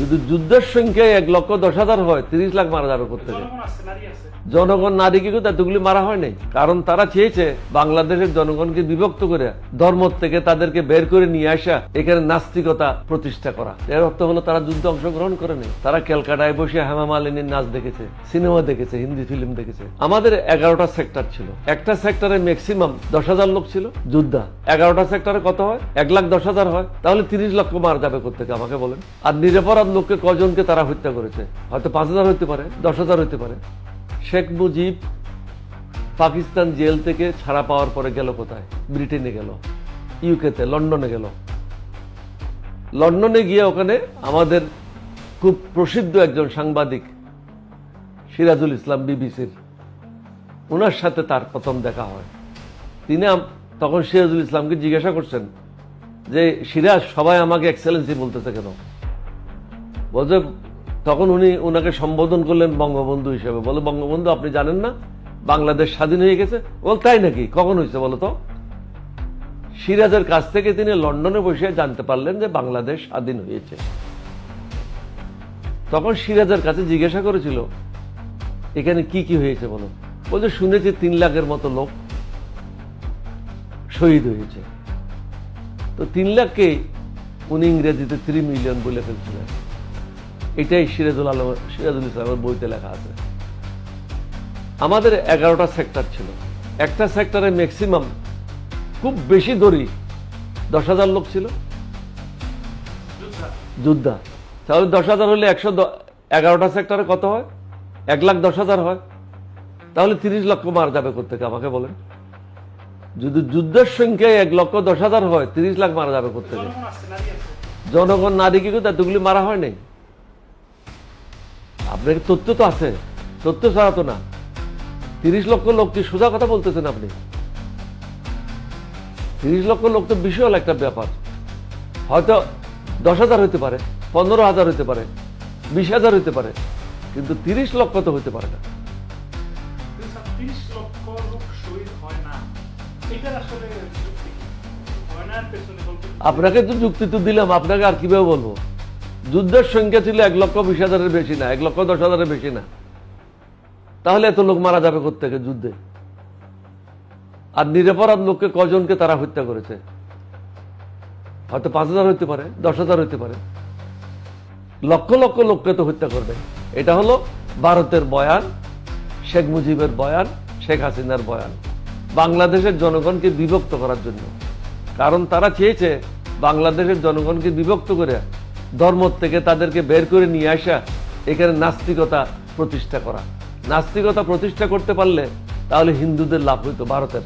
যদি যুদ্ধের সংখ্যায় এক লক্ষ দশ হাজার হয় তিরিশ লাখ মারা যাবে করতে জনগণ নারীকে কিন্তু এতগুলি মারা হয় নাই। কারণ তারা চেয়েছে বাংলাদেশের জনগণকে বিভক্ত করে ধর্ম থেকে তাদেরকে বের করে নিয়ে আসা এখানে নাস্তিকতা প্রতিষ্ঠা করা। এর অর্থ হলো তারা যুদ্ধে অংশগ্রহণ করে নেই। তারা ক্যালকাটায় বসে হেমা মালিনীর নাচ দেখেছে সিনেমা দেখেছে হিন্দি ফিল্ম দেখেছে। আমাদের এগারোটা সেক্টর ছিল। একটা সেক্টরে ম্যাক্সিমাম দশ হাজার লোক ছিল যোদ্ধা। এগারোটা সেক্টরে কত হয়? এক লাখ দশ হাজার হয়। তাহলে তিরিশ লক্ষ মার যাবে কোথেকে আমাকে বলেন। আর নিরপরাধ লোককে কজনকে তারা হত্যা করেছে? হয়তো পাঁচ হাজার হতে পারে, দশ হাজার হতে পারে। শেখ মুজিব পাকিস্তান জেল থেকে ছাড়া পাওয়ার পরে গেল কোথায়? ব্রিটেনে গেল, ইউকেতে, লন্ডনে গেল। লন্ডনে গিয়ে ওখানে আমাদের খুব প্রসিদ্ধ একজন সাংবাদিক, সিরাজুল ইসলাম বিবিসির ওনার সাথে তার প্রথম দেখা হয়। তিনি তখন সিরাজুল ইসলামকে জিজ্ঞাসা করছেন যে, সিরাজ, সবাই আমাকে এক্সেলেন্সি বলতেছে কেন? বলছে, তখন উনি ওনাকে সম্বোধন করলেন বঙ্গবন্ধু হিসেবে। বলে, বঙ্গবন্ধু, আপনি জানেন না? বাংলাদেশ স্বাধীন হয়ে গেছে? বল, তাই নাকি? কখন হয়েছে বলো তো? সিরাজের কাছ থেকে তিনি লন্ডনে বসে জানতে পারলেন যে বাংলাদেশ স্বাধীন হয়েছে। তখন সিরাজের কাছে জিজ্ঞাসা করেছিল, এখানে কি কি হয়েছে বলো? বলছে, শুনেছি তিন লাখের মতো লোক শহীদ হয়েছে। তো তিন লাখকে উনি ইংরেজিতে থ্রি মিলিয়ন বলে ফেলছিলেন। এটাই সিরাজুল আলম সিরাজুল ইসলামের বইতে লেখা আছে। আমাদের এগারোটা সেক্টর ছিল। একটা সেক্টরে ম্যাক্সিমাম খুব বেশি ধরি দশ হাজার লোক ছিল। যোদ্ধা। তাহলে দশ হাজার হলে একশো এগারোটা সেক্টরে কত হয়? এক লাখ দশ হাজার হয়। তাহলে তিরিশ লক্ষ মার যাবে কোথেকে আমাকে বলেন। যদি যুদ্ধের সংখ্যায় এক লক্ষ দশ হাজার হয় তিরিশ লাখ মারা যাবে কোথেকে জনগণ নারী কিন্তু এতগুলি মারা হয় নাই? আপনার তথ্য তো আছে? তথ্য ছাড়া তো না। তিরিশ লক্ষ লোক কি সোজা কথা বলতেছেন আপনি? তিরিশ লক্ষ লোক তো বিশাল একটা ব্যাপার। হয়তো দশ হাজার হতে পারে পনেরো হাজার হতে পারে বিশ হাজার হতে পারে কিন্তু তিরিশ লক্ষ তো হতে পারে না? আপনাকে তো যুক্তি তো দিলাম আপনাকে আর কীভাবে বলব? যুদ্ধের সংখ্যা ছিল এক লক্ষ বিশ হাজারের বেশি না, এক লক্ষ দশ হাজারের বেশি না। তাহলে এত লোক মারা যাবে কোথেকে যুদ্ধে? আর নিরপরাধ লোককে কজনকে তারা হত্যা করেছে? হয়তো পাঁচ হাজার হতে পারে, দশ হাজার হতে পারে। লক্ষ লক্ষ লোককে তো হত্যা করবে। এটা হলো ভারতের বয়ান, শেখ মুজিবের বয়ান, শেখ হাসিনার বয়ান। বাংলাদেশের জনগণকে বিভক্ত করার জন্য। কারণ তারা চেয়েছে বাংলাদেশের জনগণকে বিভক্ত করে ধর্ম থেকে তাদেরকে বের করে নিয়ে আসা এখানে নাস্তিকতা প্রতিষ্ঠা করা। নাস্তিকতা প্রতিষ্ঠা করতে পারলে তাহলে হিন্দুদের লাভ হইতো ভারতের।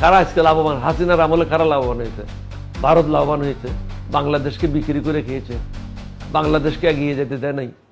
কারা আজকে লাভবান, হাসিনার আমলে কারা লাভবান হয়েছে। ভারত লাভবান হয়েছে, বাংলাদেশকে বিক্রি করে খেয়েছে। বাংলাদেশকে এগিয়ে যেতে দেয় নাই।